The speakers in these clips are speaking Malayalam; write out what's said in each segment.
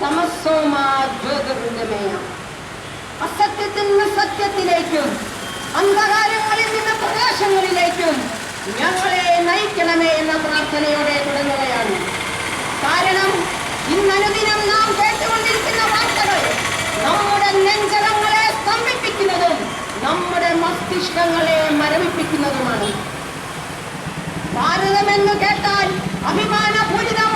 തമസോമാ ജ്യോതിർഗമയ അസത്യത്തിൽ നിന്ന് സത്യത്തിലേക്കും അന്ധകാരങ്ങളിൽ നിന്ന് പ്രദേശങ്ങളിലേക്കും ഞങ്ങളെ നയിക്കണമേ എന്ന പ്രാർത്ഥനയോടെ തുടങ്ങുകയാണ്. കാരണം ഇന്നനുദിനം നാം കേട്ടുകൊണ്ടിരിക്കുന്ന വാർത്തകൾ നമ്മുടെ നെഞ്ചകങ്ങളെ സ്തംഭിപ്പിക്കുന്നതും നമ്മുടെ മസ്തിഷ്കങ്ങളെ മരവിപ്പിക്കുന്നതുമാണ്. ഭാരതമെന്ന് കേട്ടാൽ അഭിമാനപൂരിതം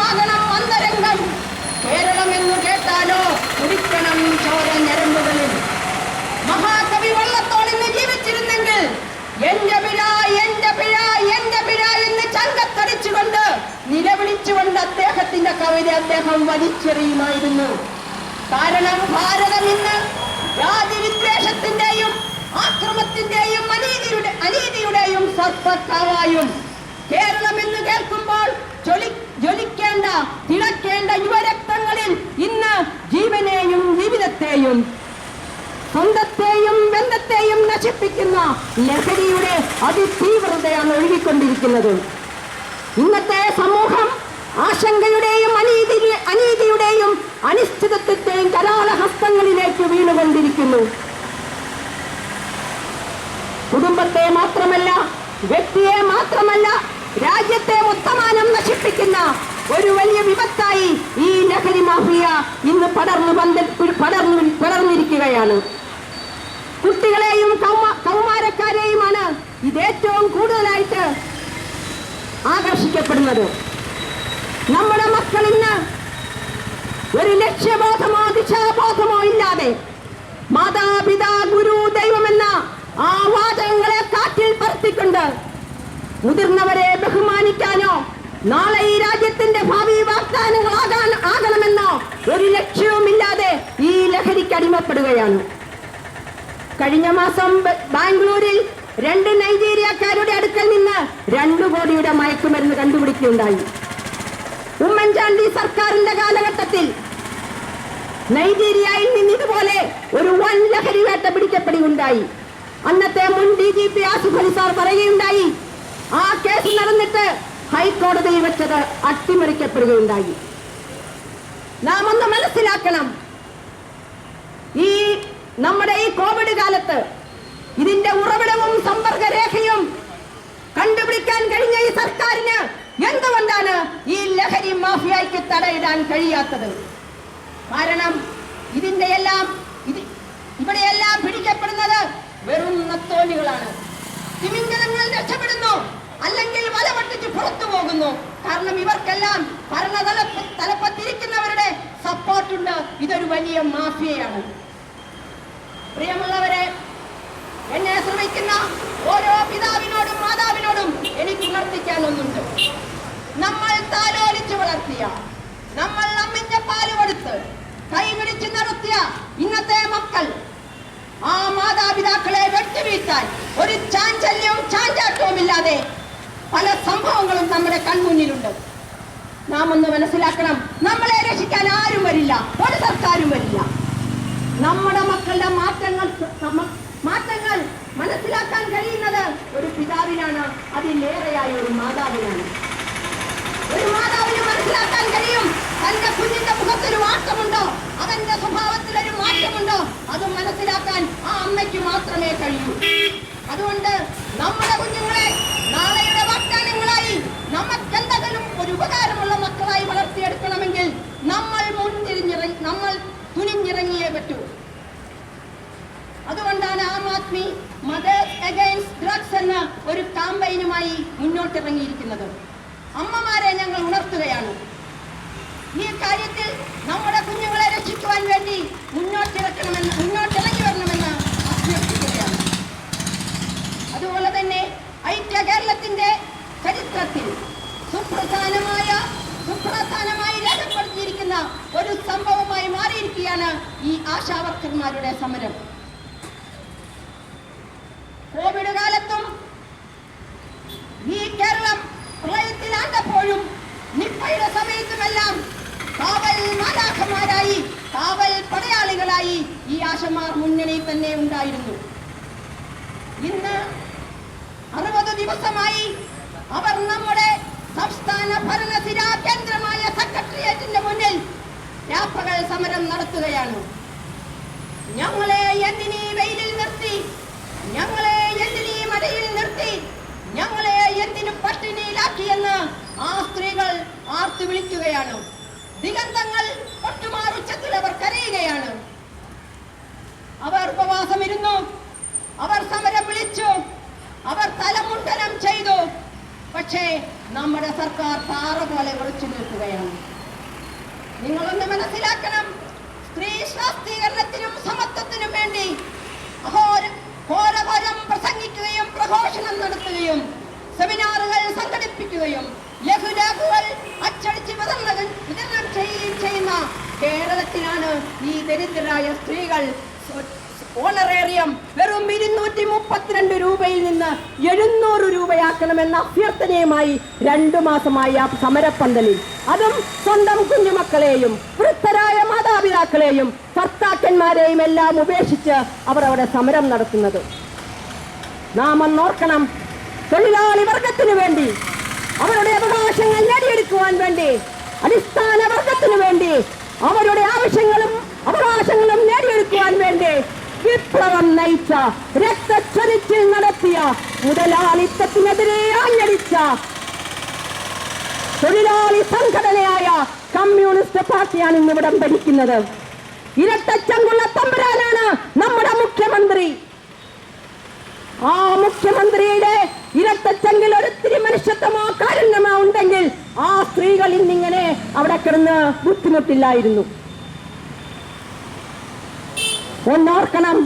കേരളമെന്ന് കേട്ടാലോ കുടിക്കണം ചോര ഞരമ്പുകളിൽ. മഹാകവി വള്ളത്തോളിന്ന് ജീവിച്ചിരുന്നെങ്കിൽ എന്റെ പിഴ എന്റെ പിഴ എന്റെ പിഴ എന്ന് ചങ്കത്തടിച്ചുകൊണ്ട് നിലവിളിച്ചുകൊണ്ട് അദ്ദേഹത്തിന്റെ കവിത അദ്ദേഹം വലിച്ചെറിയുമായിരുന്നു. കാരണം ഭാരതം ഇന്ന് ജാതിവിദ്വേഷത്തിന്റെയും ആക്രമത്തിന്റെയും അനീതിയുടെ അനീതിയുടെയും സർപ്പക്കാവായും കേരളം എന്ന് കേൾക്കുമ്പോൾ ജ്വലി ജ്വലിക്കേണ്ട തിളക്കേണ്ട യുവരക്തങ്ങളിൽ ഇന്ന് ജീവനെയും ജീവിതത്തെയും സ്വന്തത്തെയും ബന്ധത്തെയും നശിപ്പിക്കുന്ന ലഹരിയുടെ അതിതീവ്രതയാണ് ഒഴുകിക്കൊണ്ടിരിക്കുന്നത്. ഇന്നത്തെ സമൂഹം ആശങ്കയുടെയും അനീതി അനീതിയുടെയും അനിശ്ചിതത്വത്തെയും കരാളഹസ്തങ്ങളിലേക്ക് വീണുകൊണ്ടിരിക്കുന്നു. കുടുംബത്തെ മാത്രമല്ല വ്യക്തിയെ മാത്രമല്ല രാജ്യത്തെ ഉത്തമാനം നശിപ്പിക്കുന്ന ഒരു വലിയ വിപത്തായി ഈ ലഹരി മാഫിയ ഇന്ന് പടർന്നു പടർന്നു പടർന്നിരിക്കുകയാണ്. കുട്ടികളെയും കൗമ- കൗമാരക്കാരെയുമാണ് ഇത് ഏറ്റവും കൂടുതലായിട്ട് ആകർഷിക്കപ്പെടുന്നത്. നമ്മുടെ മക്കൾ ഇന്ന് ഒരു ലക്ഷ്യബോധമോ ദിശാബോധമോ ഇല്ലാതെ മാതാപിതാ ഗുരു ദൈവമെന്ന ആ വാചകങ്ങളെ കാറ്റിൽ പറത്തിക്കൊണ്ട് മുതിർന്നവരെ ബഹുമാനിക്കാനോ നാളെ ഈ രാജ്യത്തിന്റെ ഭാവി വാഗ്ദാനങ്ങളാകാൻ ആകണമെന്ന ഒരു ലക്ഷ്യവുമില്ലാതെ ഈ ലഹരിക്ക് അടിമപ്പെടുകയാണ്. കഴിഞ്ഞ മാസം ബാംഗ്ലൂരിൽ രണ്ട് നൈജീരിയക്കാരുടെ അടുക്കൽ നിന്ന് രണ്ടു കോടിയുടെ മയക്കുമരുന്ന് കണ്ടുപിടിക്കുകയുണ്ടായി. ഉമ്മൻചാണ്ടി സർക്കാരിന്റെ കാലഘട്ടത്തിൽ നൈജീരിയയിൽ നിന്ന് ഇതുപോലെ ഒരു വൻ ലഹരി വേട്ട പിടിക്കപ്പെടുകയുണ്ടായി. അന്നത്തെ മുൻ D G P Asif sir പറയുകയുണ്ടായി ആ കേസ് നടന്നിട്ട് ഹൈക്കോടതിയിൽ വെച്ചത് അട്ടിമറിക്കപ്പെടുകയുണ്ടായി. നാം ഒന്ന് മനസ്സിലാക്കണം. ഈ നമ്മുടെ ഈ കോവിഡ് കാലത്ത് ഇതിന്റെ ഉറവിടവും സമ്പർക്ക രേഖയും കണ്ടുപിടിക്കാൻ കഴിഞ്ഞ ഈ സർക്കാരിന് എന്തുകൊണ്ടാണ് ഈ ലഹരി മാഫിയയ്ക്ക് തടയിടാൻ കഴിയാത്തത്? കാരണം ഇതിന്റെ എല്ലാം ഇവിടെയെല്ലാം പിടിക്കപ്പെടുന്നത് വെറും നത്തോലികളാണ്. തിമിംഗലങ്ങൾ രക്ഷപ്പെടുന്നു. അല്ലെങ്കിൽ വല പൊട്ടിച്ച് പുറത്തു പോകുന്നു. കാരണം ഇവർക്കെല്ലാം ഭരണതല തലപ്പത്തിരിക്കുന്നവരുടെ സപ്പോർട്ടുണ്ട്. ഇതൊരു വലിയ മാഫിയയാണ്. പ്രിയമുള്ളവരെ എന്നെ ശ്രമിക്കുന്ന ഓരോ പിതാവിനോടും മാതാവിനോടും എനിക്ക് ഉണർത്തിക്കാനൊന്നുണ്ട് നമ്മൾ താലോലിച്ചു വളർത്തിയ നമ്മൾ അമ്മിന്റെ പാൽ കൊടുത്ത് കൈപിടിച്ച് നടത്തിയ ഇന്നത്തെ മക്കൾ ആ മാതാപിതാക്കളെ വെട്ടിവീഴ്ത്താൻ ഒരു ചാഞ്ചല്യവും ചാഞ്ചാട്ടവും ഇല്ലാതെ പല സംഭവങ്ങളും നമ്മുടെ കൺമുന്നിലുണ്ട്. നാം ഒന്ന് മനസ്സിലാക്കണം. നമ്മളെ രക്ഷിക്കാൻ ആരും വരില്ല. ഒരു സർക്കാരും വരില്ല. നമ്മുടെ മക്കളുടെ മാറ്റങ്ങൾ മാറ്റങ്ങൾ മനസ്സിലാക്കാൻ കഴിയുന്നത് ഒരു പിതാവിനാണ്. അതിലേറെയായ ഒരു മാതാവിനാണ്. ഒരു മാതാവിന് മനസ്സിലാക്കാൻ കഴിയും. തന്റെ കുഞ്ഞിന്റെ മുഖത്തൊരു മാറ്റമുണ്ടോ അവന്റെ സ്വഭാവത്തിൽ ഒരു മാറ്റമുണ്ടോ അത് മനസ്സിലാക്കാൻ ആ അമ്മയ്ക്ക് മാത്രമേ കഴിയൂ അതുകൊണ്ട് നമ്മുടെ കുഞ്ഞുങ്ങളെ നാളെയുടെ വാഗ്ദാനങ്ങളായി നമുക്കെന്തെങ്കിലും ഒരു ഉപകാരമുള്ള മക്കളായി വളർത്തിയെടുക്കണമെങ്കിൽ നമ്മൾ മുൻതിരിഞ്ഞിറങ്ങി നമ്മൾ തുനിഞ്ഞിറങ്ങിയേ പറ്റൂ അതുകൊണ്ടാണ് മദർ അഗൈൻസ് ഡ്രഗ്സ് എന്ന ഒരു കാമ്പയിനുമായി മുന്നോട്ടിറങ്ങിയിരിക്കുന്നത്. അമ്മമാരെ ഞങ്ങൾ ഉണർത്തുകയാണ്. ഈ കാര്യത്തിൽ നമ്മുടെ കുഞ്ഞുങ്ങളെ രക്ഷിക്കുവാൻ വേണ്ടി മുന്നോട്ടിറക്കണമെന്ന് മുന്നോട്ടിറങ്ങി വരണമെന്ന് അഭ്യർത്ഥിക്കുകയാണ്. അതുപോലെ തന്നെ ഐക്യ കേരളത്തിന്റെ ചരിത്രത്തിൽ സുപ്രധാനമായ സുപ്രധാനമായി രേഖപ്പെടുത്തിയിരിക്കുന്ന ഒരു സംഭവമായി മാറിയിരിക്കുകയാണ് ഈ ആശാവർക്കർമാരുടെ സമരം കോവിഡ് കാലത്തും ഈ കേരളം പ്രളയത്തിലാണ്ടപ്പോഴും നിപ്പയുടെ സമയത്തുമെല്ലാം കാവൽ മാലാഖമാരായി കാവൽ പടയാളികളായി ഈ ആശമാർ മുന്നണിയിൽ തന്നെ ഉണ്ടായിരുന്നു. ഇന്ന് അറുപത് ദിവസമായി അവർ നമ്മുടെ സംസ്ഥാന ഭരണ കേന്ദ്രമായ സെക്രട്ടേറിയറ്റിന്റെ മുന്നിൽ രാപ്പകൽ സമരം നടത്തുകയാണ്. ഞങ്ങളെ എന്തിനീ വെയിലിൽ നിർത്തി? ഞങ്ങളെ എന്തിനീ മഴയിൽ നിർത്തി? ഞങ്ങളെ എന്തിനു പട്ടിണിയിലാക്കിയെന്ന് ആ സ്ത്രീകൾ ആർത്തു വിളിക്കുകയാണ്. ദിഗന്ധങ്ങൾ ഒട്ടുമാറുച്ചത്തിൽ അവർ കരയുകയാണ് അവർ ഉപവാസമിരുന്നു. അവർ സമരം വിളിച്ചു. അവർ തലമുണ്ടനം ചെയ്തു. പക്ഷേ നമ്മുടെ സർക്കാർ പാറ പോലെ വിളിച്ചു നിൽക്കുകയാണ്. നിങ്ങളൊന്ന് മനസ്സിലാക്കണം. സ്ത്രീ ശാസ്ത്രീകരണത്തിനും സമത്വത്തിനും വേണ്ടി ഘോരഘോരം പ്രസംഗിക്കുകയും പ്രഘോഷണം നടത്തുകയും സെമിനാറുകൾ സംഘടിപ്പിക്കുകയും ലഘുലേഖകൾ അച്ചടിച്ച് വിതരണം ചെയ്യുന്ന കേരളത്തിലാണ് ഈ ദരിദ്രരായ സ്ത്രീകൾ. ഓണറേറിയം വെറും ഇരുന്നൂറ്റി മുപ്പത്തിരണ്ട് രൂപയിൽ നിന്ന് എഴുന്നൂറ് രൂപയാക്കണമെന്ന അഭ്യർത്ഥനയുമായി രണ്ടു മാസമായി ആ സമരപ്പന്തലിൽ. അതും സ്വന്തം കുഞ്ഞുമക്കളെയും വൃദ്ധരായ മാതാപിതാക്കളെയും ഭർത്താക്കന്മാരെയും എല്ലാം ഉപേക്ഷിച്ച് അവർ അവിടെ സമരം നടത്തുന്നത്. നാം ഒന്നോർക്കണം തൊഴിലാളി വർഗത്തിനു വേണ്ടി അവരുടെ അവകാശങ്ങൾ നേടിയെടുക്കുവാൻ വേണ്ടി അടിസ്ഥാന വർഗത്തിനു വേണ്ടി അവരുടെ ആവശ്യങ്ങളും അവകാശങ്ങളും നേടിയെടുക്കുവാൻ വേണ്ടി വിപ്ലവം നയിച്ച രക്തച്ചൊരിച്ചിൽ നടത്തിയ മുതലാളിത്തത്തിനെതിരെ ആഞ്ഞടിച്ച തൊഴിലാളി സംഘടനയായ കമ്മ്യൂണിസ്റ്റ് പാർട്ടിയാണ് ഇന്ന് ഇവിടം ഭരിക്കുന്നത്. ഇരട്ടച്ചങ്കുള്ള തമ്പുരാനാണ് നമ്മുടെ മുഖ്യമന്ത്രി. ആ മുഖ്യമന്ത്രിയുടെ ഇരട്ടച്ചെങ്കിൽ ഒരിത്തിരി മനുഷ്യത്വമോ കാരുണ്യമോ ഉണ്ടെങ്കിൽ ആ സ്ത്രീകൾ ഇന്നിങ്ങനെ അവിടെ കിടന്ന് ബുദ്ധിമുട്ടില്ലായിരുന്നു. ഒന്നോർക്കണം.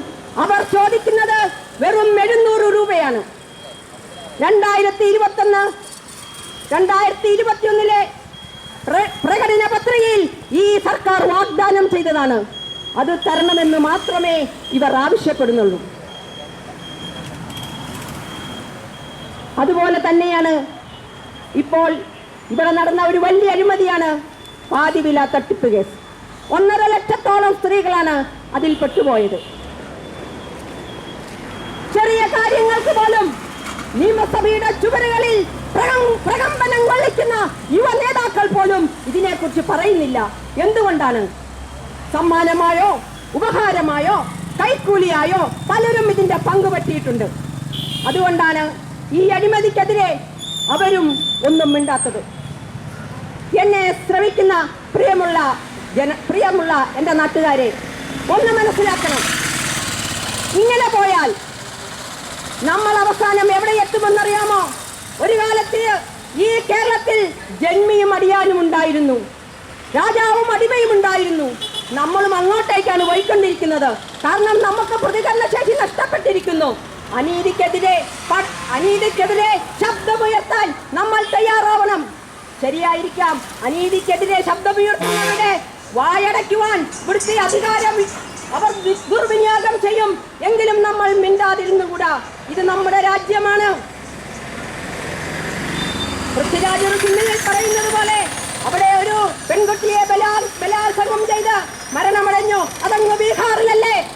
അവർ ചോദിക്കുന്നത് വെറും എഴുന്നൂറ് രൂപയാണ്. രണ്ടായിരത്തി ഇരുപത്തൊന്ന് രണ്ടായിരത്തി ഇരുപത്തിയൊന്നിലെ പ്രകടന പത്രികയിൽ ഈ സർക്കാർ വാഗ്ദാനം ചെയ്തതാണ്. അത് തരണമെന്ന് മാത്രമേ ഇവർ ആവശ്യപ്പെടുന്നുള്ളൂ. അതുപോലെ തന്നെയാണ് ഇപ്പോൾ ഇവിടെ നടന്ന ഒരു വലിയ അഴിമതിയാണ് പാതിവില തട്ടിപ്പ് കേസ്. ഒന്നര ലക്ഷത്തോളം സ്ത്രീകളാണ് അതിൽ പെട്ടുപോയത്. ചെറിയ കാര്യങ്ങൾക്ക് പോലും നിയമസഭയുടെ ചുവരുകളിൽ പ്രകം- പ്രകമ്പനം കൊള്ളിക്കുന്ന യുവ നേതാക്കൾ പോലും ഇതിനെക്കുറിച്ച് പറയുന്നില്ല. എന്തുകൊണ്ടാണ്? സമ്മാനമായോ ഉപഹാരമായോ കൈക്കൂലിയായോ പലരും ഇതിന്റെ പങ്ക് പറ്റിയിട്ടുണ്ട് അതുകൊണ്ടാണ് ഈ അഴിമതിക്കെതിരെ അവരും ഒന്നും മിണ്ടാത്തത്. എന്നെ ശ്രമിക്കുന്ന പ്രിയമുള്ള ജന പ്രിയമുള്ള എന്റെ നാട്ടുകാരെ ഒന്ന് മനസ്സിലാക്കണം. ഇങ്ങനെ പോയാൽ നമ്മൾ അവസാനം എവിടെ എത്തുമെന്നറിയാമോ? ഒരു കാലത്ത് ഈ കേരളത്തിൽ ജന്മിയും അടിയാനും ഉണ്ടായിരുന്നു. രാജാവും അടിമയും ഉണ്ടായിരുന്നു. നമ്മളും അങ്ങോട്ടേക്കാണ് പോയിക്കൊണ്ടിരിക്കുന്നത്. കാരണം നമുക്ക് പ്രതികരണ ശേഷി നഷ്ടപ്പെട്ടിരിക്കുന്നു. അനീതിക്കെതിരെ അനീതിക്കെതിരെ ശബ്ദമുയർത്താൻ നമ്മൾ തയ്യാറാവണം. ശരിയായിരിക്കാം. അനീതിക്കെതിരെ ശബ്ദമുയർത്തുന്നവരുടെ വായടയ്ക്കുവാൻ ഇവിടുത്തെ അധികാരം അവർ ദുർവിനിയോഗം ചെയ്യും. എങ്കിലും നമ്മൾ മിണ്ടാതിരുന്നുകൂടാ? ഇത് നമ്മുടെ രാജ്യമാണ്. പൃഥ്വിരാജ് ഒരു സിനിമയിൽ പറയുന്നത് പോലെ അവിടെ ഒരു പെൺകുട്ടിയെ ബലാ ബലാത്സംഗം ചെയ്ത് മരണമടഞ്ഞു. അതങ്ങ് ബീഹാറിലല്ലേ?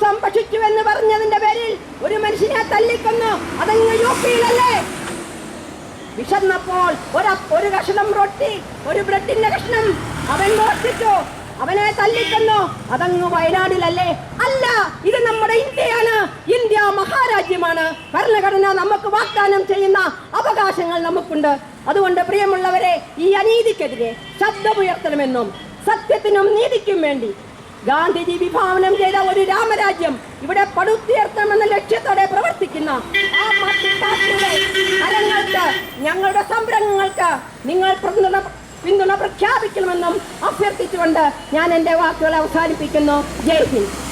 ഗോമാംസം ഭക്ഷിച്ചു എന്ന് പറഞ്ഞതിന്റെ പേരിൽ ഒരു മനുഷ്യനെ തല്ലിക്കൊന്നു. അതങ്ങ് യു പിയിലല്ലേ? വിശന്നപ്പോൾ ഒരു ഒരു കഷ്ണം റൊട്ടി ഒരു ബ്രെഡിന്റെ കഷ്ണം. അവൻ മോഷ്ടിച്ചു. അവനെ തല്ലിക്കൊന്നു. അതങ്ങ് വയനാടിലല്ലേ? അല്ല ഇത് നമ്മുടെ ഇന്ത്യയാണ്. ഇന്ത്യ മഹാരാജ്യമാണ്. ഭരണഘടന നമുക്ക് വാഗ്ദാനം ചെയ്യുന്ന അവകാശങ്ങൾ നമുക്കുണ്ട്. അതുകൊണ്ട് പ്രിയമുള്ളവരെ ഈ അനീതിക്കെതിരെ ശബ്ദമുയർത്തണമെന്നും സത്യത്തിനും നീതിക്കും വേണ്ടി ഗാന്ധിജി വിഭാവനം ചെയ്ത ഒരു രാമരാജ്യം ഇവിടെ പടുത്തുയർത്തണമെന്ന ലക്ഷ്യത്തോടെ പ്രവർത്തിക്കുന്ന ഞങ്ങളുടെ സംരംഭങ്ങൾക്ക് നിങ്ങൾ പിന്തുണ പിന്തുണ പ്രഖ്യാപിക്കണമെന്നും അഭ്യർത്ഥിച്ചുകൊണ്ട് ഞാൻ എന്റെ വാക്കുകൾ അവസാനിപ്പിക്കുന്നു. ജയ് ഹിന്ദ്.